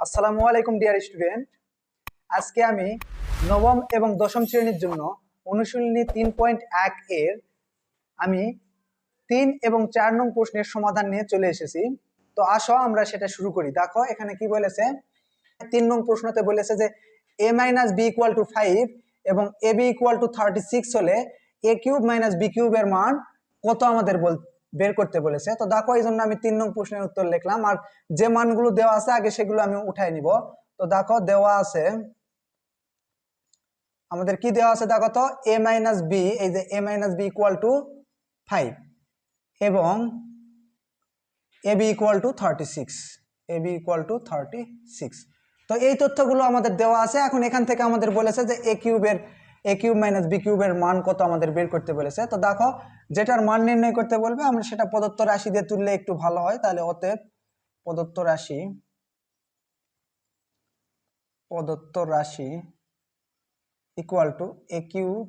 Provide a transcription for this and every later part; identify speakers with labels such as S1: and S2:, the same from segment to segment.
S1: আসসালামু আলাইকুম dear student আজকে আমি নবম এবং দশম শ্রেণির জন্য অনুশীলনী তিন পয়েন্ট এক এর আমি তিন এবং চার নং প্রশ্নের সমাধান নিয়ে চলে এসেছি। তো আসো, আমরা সেটা শুরু করি। দেখো, এখানে কি বলেছে? তিন নং প্রশ্নতে বলেছে যে A minus B equal to five এবং A B equal to thirty six হলে এ কিউব মাইনাস বি কিউবের মান কত আমাদের বের করতে বলেছে। তো দেখো এই জন্য আমি তিন নং প্রশ্নের উত্তর লিখলাম। আর যে মানগুলো দেওয়া আছে, আগে সেগুলো আমি উঠাই নিব। তো দেখো, দেওয়া আছে, আমাদের কি দেওয়া আছে দেখো তো? এ মাইনাস বি এই যে A minus B equal to five এবং A B equal to thirty six A B equal to thirty six তো এই তথ্যগুলো আমাদের দেওয়া আছে। এখন এখান থেকে আমাদের বলেছে যে এ কিউবের এ কিউব মাইনাস বি কিউবের মান কত আমাদের বের করতে বলেছে? তো দেখো, যেটার মান নির্ণয় করতে বলবে, আমরা সেটা প্রদত্ত রাশি দিয়ে তুললে একটু ভালো হয়। তাহলে অতএব প্রদত্ত রাশি প্রদত্ত রাশি equal to A cube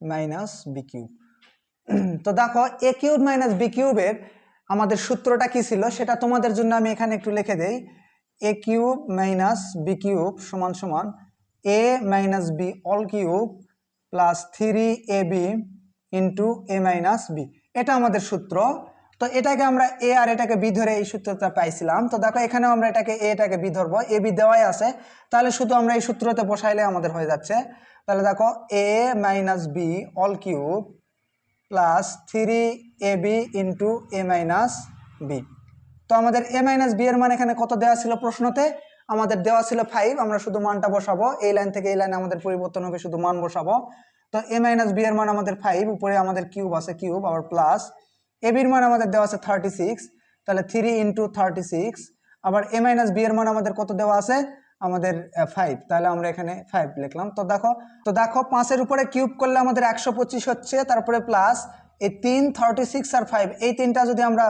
S1: minus B cube. তো দেখো এ কিউব মাইনাস বি কিউবের আমাদের সূত্রটা কি ছিল? সেটা তোমাদের জন্য আমি এখানে একটু লিখে দেই। A cube minus B cube সমান সমান A minus B all cube plus three A B into A minus B এটা আমাদের সূত্র। তো এটাকে আমরা এ আর এটাকে বি ধরে এই সূত্রটা পাইছিলাম। তো দেখো এখানেও আমরা এটাকে এটাকে বি ধরবো। এ বি দেওয়াই আছে। তাহলে শুধু আমরা এই সূত্রতে বসাইলে আমাদের হয়ে যাচ্ছে। তাহলে দেখো A minus B all cube plus three A B into A minus B তো আমাদের এ মাইনাস বি এর মান এখানে কত দেওয়া ছিল প্রশ্নতে? আমাদের দেওয়া ছিল ফাইভ আমরা শুধু মানটা বসাবো। এই লাইন থেকে এই লাইনে আমাদের পরিবর্তন হবে, শুধু মান বসাবো। তো এ মাইনাস বি এর মান আমাদের ফাইভ উপরে আমাদের কিউব আছে কিউব আবার প্লাস এ বির মান আমাদের দেওয়া আছে থার্টি সিক্স তাহলে থ্রি ইন্টু থার্টি সিক্স আবার এ মাইনাস বি এর মান আমাদের কত দেওয়া আছে? আমাদের ফাইভ তাহলে আমরা এখানে ফাইভ লিখলাম। তো দেখো তো দেখো, পাঁচের উপরে কিউব করলে আমাদের একশো পঁচিশ হচ্ছে, তারপরে প্লাস এই তিন থার্টি সিক্স আর ফাইভ এই তিনটা যদি আমরা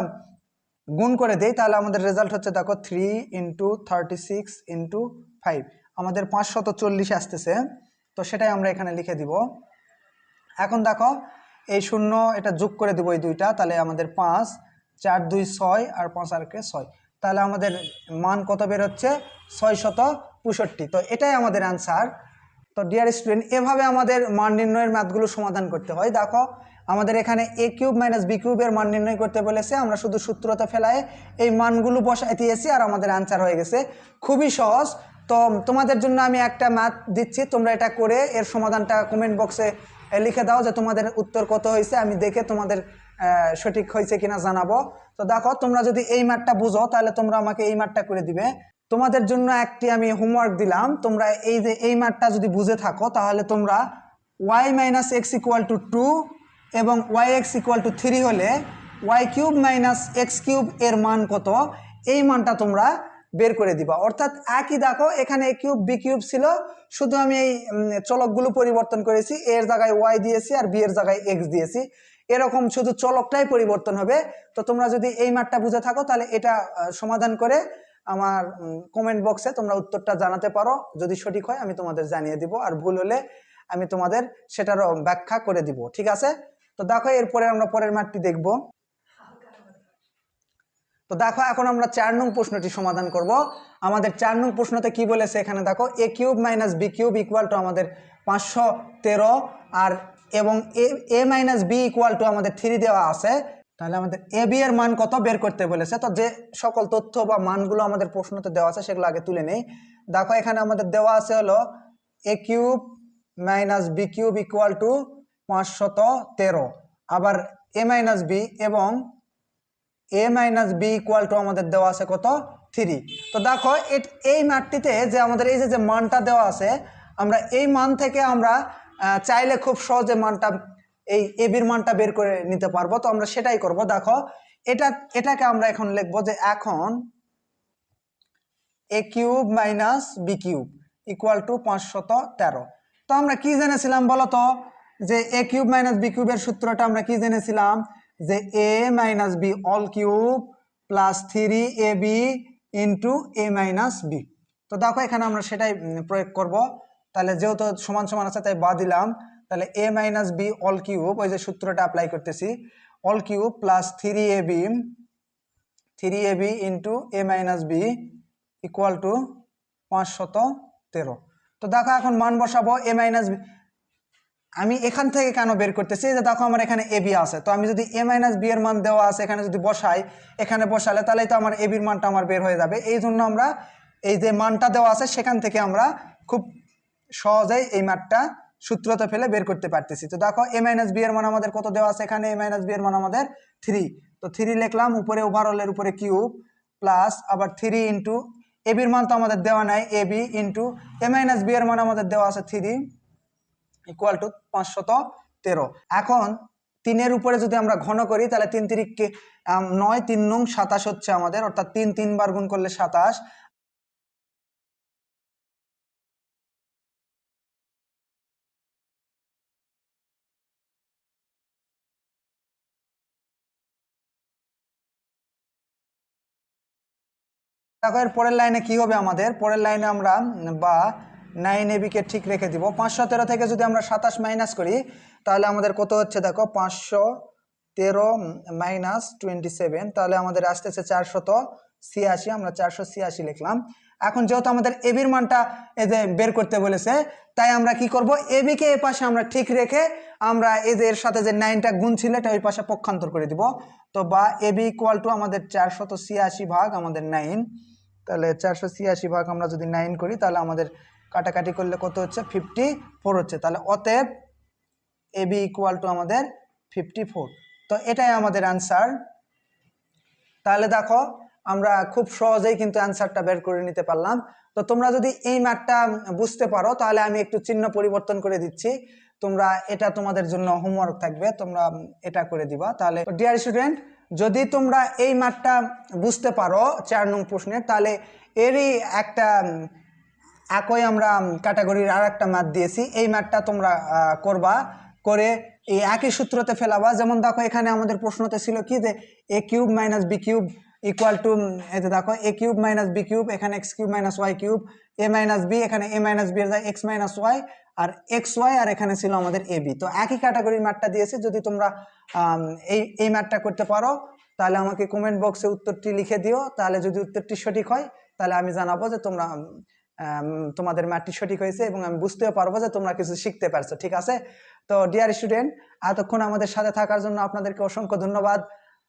S1: গুণ করে দেই, তাহলে আমাদের রেজাল্ট হচ্ছে দেখো three into thirty six into five আমাদের পাঁচশত চল্লিশ আসতেছে, তো সেটাই আমরা এখানে লিখে দিব। এখন দেখো, এই শূন্য এটা যোগ করে দিব এই দুইটা, তাহলে আমাদের পাঁচ, চার, দুই, ছয় আর পাঁচ আর কে ছয়। তাহলে আমাদের মান কত বের হচ্ছে? ছয় শত পঁয়ষট্টি। তো এটাই আমাদের অ্যান্সার তো ডিয়ার স্টুডেন্ট এভাবে আমাদের মান নির্ণয়ের ম্যাথগুলো সমাধান করতে হয়। দেখো আমাদের এখানে এ কিউব মাইনাস বি কিউবের মান নির্ণয় করতে বলেছে। আমরা শুধু সূত্রতে ফেলায় এই মানগুলো বসাই দিয়েছি আর আমাদের অ্যান্সার হয়ে গেছে। খুবই সহজ। তো তোমাদের জন্য আমি একটা ম্যাথ দিচ্ছি। তোমরা এটা করে এর সমাধানটা কমেন্ট বক্সে লিখে দাও যে তোমাদের উত্তর কত হয়েছে। আমি দেখে তোমাদের সঠিক হয়েছে কিনা জানাব। তো দেখো, তোমরা যদি এই ম্যাথটা বুঝো, তাহলে তোমরা আমাকে এই ম্যাথটা করে দিবে। তোমাদের জন্য একটি আমি হোমওয়ার্ক দিলাম। তোমরা এই যে, এই ম্যাথটা যদি বুঝে থাকো, তাহলে তোমরা Y minus X equal to two এবং Y X equal to three হলে Y cube minus X cube এর মান কত? এই মানটা তোমরা বের করে দিবা। অর্থাৎ একই দেখো, এখানে এ কিউব বি কিউব ছিল। শুধু আমি এই চলকগুলো পরিবর্তন করেছি। এর জায়গায় ওয়াই দিয়েছি আর বি এর জায়গায় এক্স দিয়েছি। এরকম শুধু চলকটাই পরিবর্তন হবে। তো তোমরা যদি এই মাঠটা বুঝে থাকো, তাহলে এটা সমাধান করে আমার কমেন্ট বক্সে তোমরা উত্তরটা জানাতে পারো। যদি সঠিক হয়, আমি তোমাদের জানিয়ে দিব। আর ভুল হলে আমি তোমাদের সেটারও ব্যাখ্যা করে দিব। ঠিক আছে? তো দেখো এরপরে আমরা পরের মাঠটি দেখব। তো দেখো এখন আমরা চার নং প্রশ্নটি সমাধান করব। আমাদের চার নং প্রশ্নতে কি বলেছে এখানে দেখো A cube minus B cube equal to আমাদের পাঁচশো তেরো আর এবং A A minus B equal to আমাদের থ্রি দেওয়া আছে। তাহলে আমাদের এ বি এর মান কত বের করতে বলেছে? তো যে সকল তথ্য বা মানগুলো আমাদের প্রশ্নতে দেওয়া আছে সেগুলো আগে তুলে নেই। দেখো এখানে আমাদের দেওয়া আছে হলো A cube minus B cube equal to পাঁচশত তেরো। আবার এ মাইনাস বি এবং A minus B equal to আমাদের দেওয়া আছে কত? থ্রি তো দেখো এই মাঠটিতে যে আমাদের এই যে মানটা দেওয়া আছে, আমরা এই মান থেকে আমরা চাইলে খুব সহজে মানটা, এই এ বির মানটা বের করে নিতে পারব। তো আমরা সেটাই করব। দেখো, এটা, এটাকে আমরা এখন লিখব যে এখন A cube minus B cube equal to পাঁচশত তেরো। তো আমরা কি জেনেছিলাম বলো তো? যে এ কিউব মাইনাস বি কিউবের সূত্রটা আমরা কি জেনেছিলাম? যে A minus B whole cube plus three A B into A minus B তো দেখো, এখানে আমরা সেটাই প্রয়োগ করব। তাহলে যেহেতু সমান সমান আছে, তাই বা দিলাম। তাহলে A minus B whole cube, ওই যে সূত্রটা অ্যাপ্লাই করতেছি whole cube plus three A B three A B into A minus B equal to পাঁচশত তেরো। তো দেখো, এখন মান বসাবো এ মাইনাস আমি এখান থেকে কেন বের করতেছি? যে দেখো আমার এখানে এ বি আছে। তো আমি যদি এ মাইনাস বি এর মান দেওয়া আছে, এখানে যদি বসাই, এখানে বসালে তাহলে তো আমার এ বির মানটা আমার বের হয়ে যাবে। এই জন্য আমরা এই যে মানটা দেওয়া আছে, সেখান থেকে আমরা খুব সহজেই এই মানটা সূত্রতে ফেলে বের করতে পারতেছি। তো দেখো এ মাইনাস বি এর মান আমাদের কত দেওয়া আছে? এখানে এ মাইনাস বি এর মান আমাদের থ্রি তো থ্রি লিখলাম, উপরে ওভারঅলের উপরে কিউব প্লাস আবার থ্রি ইন্টু এ বির মান তো আমাদের দেওয়া নাই A B into A minus B এর মান আমাদের দেওয়া আছে থ্রি ইকুয়াল টু পাঁচশত তেরো। এখন তিনের উপরে যদি আমরা ঘন করি, তাহলে তিন তিরিককে নয়, তিন নং সাতাশ হচ্ছে আমাদের, অর্থাৎ তিন তিনবার গুণ করলে সাতাশ। দেখো পরের লাইনে কি হবে আমাদের? পরের লাইনে আমরা বা নাইন এবিকে ঠিক রেখে দিব। পাঁচশো তেরো থেকে যদি আমরা সাতাশ মাইনাস করি, তাহলে আমাদের কত হচ্ছে দেখো? পাঁচশো তেরো মাইনাস টোয়েন্টি সেভেন তাহলে আমাদের আসতেছে চারশত ছিয়াশি, আমরা চারশো ছিয়াশি লিখলাম। এখন যেহেতু আমাদের এবির মানটা এই যে বের করতে বলেছে, তাই আমরা কি করব? এবিকে এ পাশে আমরা ঠিক রেখে আমরা এই যে এর সাথে যে নাইনটা গুণ ছিল, এটা ওই পাশে পক্ষান্তর করে দিব। তো বা এবি ইকুয়াল টু আমাদের চারশত ছিয়াশি ভাগ আমাদের নাইন, তাহলে চারশো ছিয়াশি ভাগ আমরা যদি নাইন করি, তাহলে আমাদের কাটাকাটি করলে কত হচ্ছে? ফিফটি ফোর হচ্ছে। তাহলে অতএব এ বি ইকুয়াল টু আমাদের ফিফটি ফোর তো এটাই আমাদের অ্যান্সার তাহলে দেখো, আমরা খুব সহজেই কিন্তু অ্যান্সারটা বের করে নিতে পারলাম। তো তোমরা যদি এই ম্যাথটা বুঝতে পারো, তাহলে আমি একটু চিহ্ন পরিবর্তন করে দিচ্ছি। তোমরা এটা তোমাদের জন্য হোমওয়ার্ক থাকবে, তোমরা এটা করে দিবা। তাহলে ডিয়ার স্টুডেন্ট যদি তোমরা এই ম্যাথটা বুঝতে পারো চার নং প্রশ্নের তাহলে এরই একটা একই আমরা ক্যাটাগরির আর একটা ম্যাথ দিয়েছি। এই ম্যাথটা তোমরা করবা, করে এই একই সূত্রতে ফেলাবা। যেমন দেখো, এখানে আমাদের প্রশ্নতে ছিল কি যে A cube minus B cube equal to যে দেখো A cube minus B cube এখানে X cube minus Y cube A minus B এখানে এ মাইনাস বি যায় এক্স মাইনাস ওয়াই আর এক্স ওয়াই আর এখানে ছিল আমাদের এ বি তো একই ক্যাটাগরির ম্যাথটা দিয়েছে। যদি তোমরা এই এই ম্যাথটা করতে পারো, তাহলে আমাকে কমেন্ট বক্সে উত্তরটি লিখে দিও। তাহলে যদি উত্তরটি সঠিক হয়, তাহলে আমি জানাব যে তোমরা তোমাদের ম্যাট্রিক সঠিক হয়েছে এবং আমি বুঝতেও পারব যে তোমরা কিছু শিখতে পারছ, ঠিক আছে? তো ডিয়ার স্টুডেন্ট এতক্ষণ আমাদের সাথে থাকার জন্য আপনাদেরকে অসংখ্য ধন্যবাদ।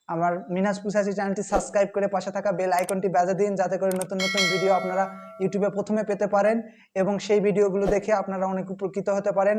S1: আমার মিনাজ পুসাচি চ্যানেলটি সাবস্ক্রাইব করে পাশে থাকা বেল আইকনটি বেজে দিন, যাতে করে নতুন নতুন ভিডিও আপনারা ইউটিউবে প্রথমে পেতে পারেন এবং সেই ভিডিওগুলো দেখে আপনারা অনেক উপকৃত হতে পারেন।